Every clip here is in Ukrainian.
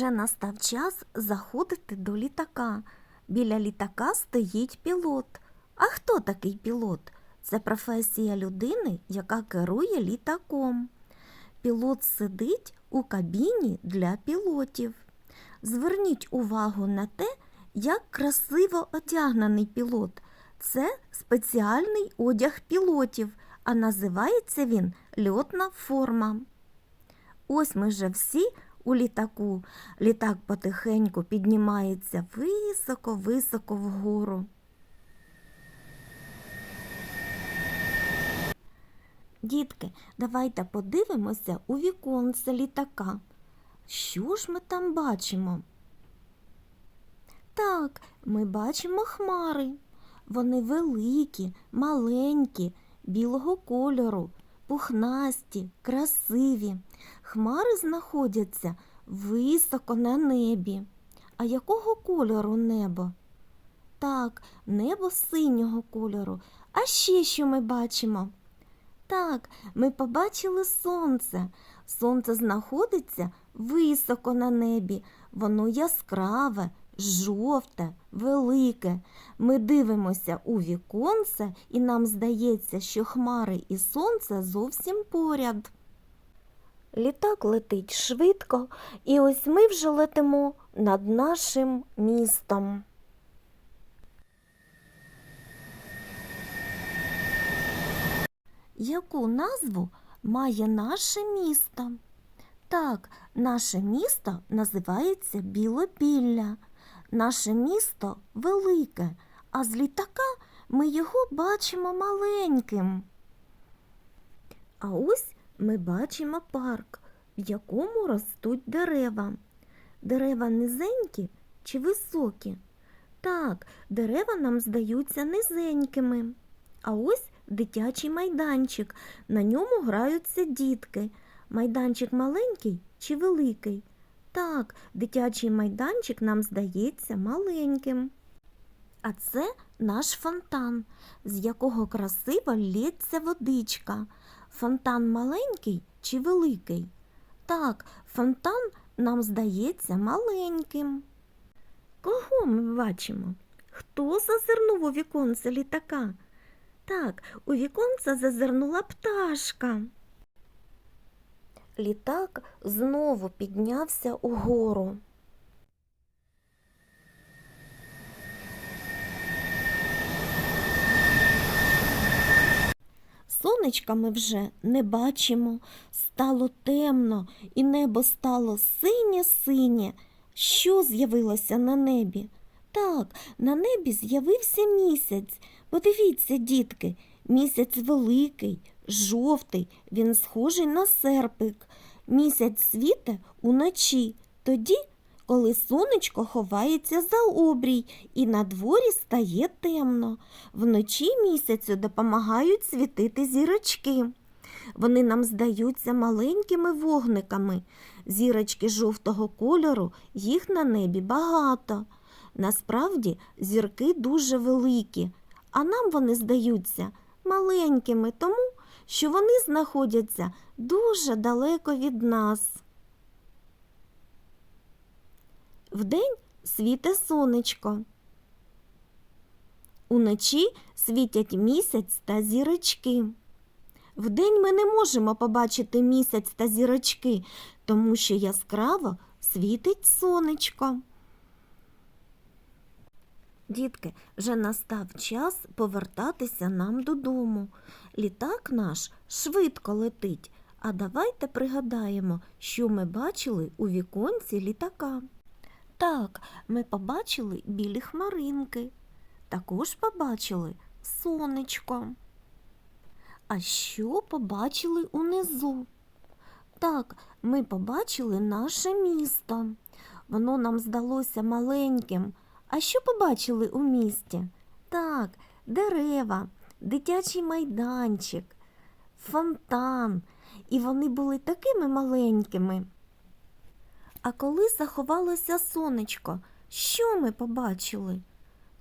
Вже настав час заходити до літака. Біля літака стоїть пілот. А хто такий пілот? Це професія людини, яка керує літаком. Пілот сидить у кабіні для пілотів. Зверніть увагу на те, як красиво одягнений пілот. Це спеціальний одяг пілотів, а називається він льотна форма. Ось ми вже всі у літаку. Літак потихеньку піднімається високо-високо вгору. Дітки, давайте подивимося у віконце літака. Що ж ми там бачимо? Так, ми бачимо хмари. Вони великі, маленькі, білого кольору, пухнасті, красиві. Хмари знаходяться високо на небі. А якого кольору небо? Так, небо синього кольору. А ще що ми бачимо? Так, ми побачили сонце. Сонце знаходиться високо на небі. Воно яскраве, жовте, велике. Ми дивимося у віконце, і нам здається, що хмари і сонце зовсім поряд. Літак летить швидко, і ось ми вже летимо над нашим містом. Яку назву має наше місто? Так, наше місто називається Білопілля. Наше місто велике, а з літака ми його бачимо маленьким. А ось ми бачимо парк, в якому ростуть дерева. Дерева низенькі чи високі? Так, дерева нам здаються низенькими. А ось дитячий майданчик. На ньому граються дітки. Майданчик маленький чи великий? Так, дитячий майданчик нам здається маленьким. А це наш фонтан, з якого красиво лється водичка. Фонтан маленький чи великий? Так, фонтан нам здається маленьким. Кого ми бачимо? Хто зазирнув у віконце літака? Так, у віконце зазирнула пташка. Літак знову піднявся угору. Сонечка ми вже не бачимо. Стало темно, і небо стало синє-синє. Що з'явилося на небі? Так, на небі з'явився місяць. Подивіться, дітки, місяць великий, жовтий, він схожий на серпик. Місяць світе уночі, тоді, коли сонечко ховається за обрій і на дворі стає темно. Вночі місяцю допомагають світити зірочки. Вони нам здаються маленькими вогниками. Зірочки жовтого кольору, їх на небі багато. Насправді зірки дуже великі, а нам вони здаються маленькими тому, що вони знаходяться дуже далеко від нас. Вдень світе сонечко. Уночі світять місяць та зірочки. Вдень ми не можемо побачити місяць та зірочки, тому що яскраво світить сонечко. Дітки, вже настав час повертатися нам додому. Літак наш швидко летить. А давайте пригадаємо, що ми бачили у віконці літака. Так, ми побачили білі хмаринки. Також побачили сонечко. А що побачили унизу? Так, ми побачили наше місто. Воно нам здалося маленьким. А що побачили у місті? Так, дерева, дитячий майданчик, фонтан. І вони були такими маленькими. А коли заховалося сонечко, що ми побачили?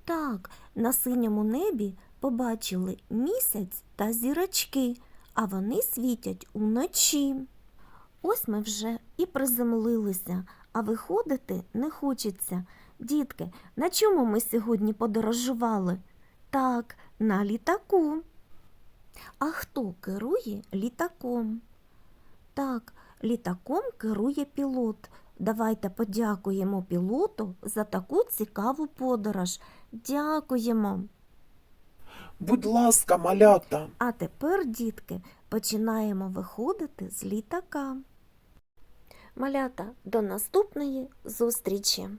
Так, на синьому небі побачили місяць та зірочки, а вони світять уночі. Ось ми вже і приземлилися, а виходити не хочеться. Дітки, на чому ми сьогодні подорожували? Так, на літаку. А хто керує літаком? Так, літаком керує пілот. Давайте подякуємо пілоту за таку цікаву подорож. Дякуємо. Будь ласка, малята. А тепер, дітки, починаємо виходити з літака. Малята, до наступної зустрічі!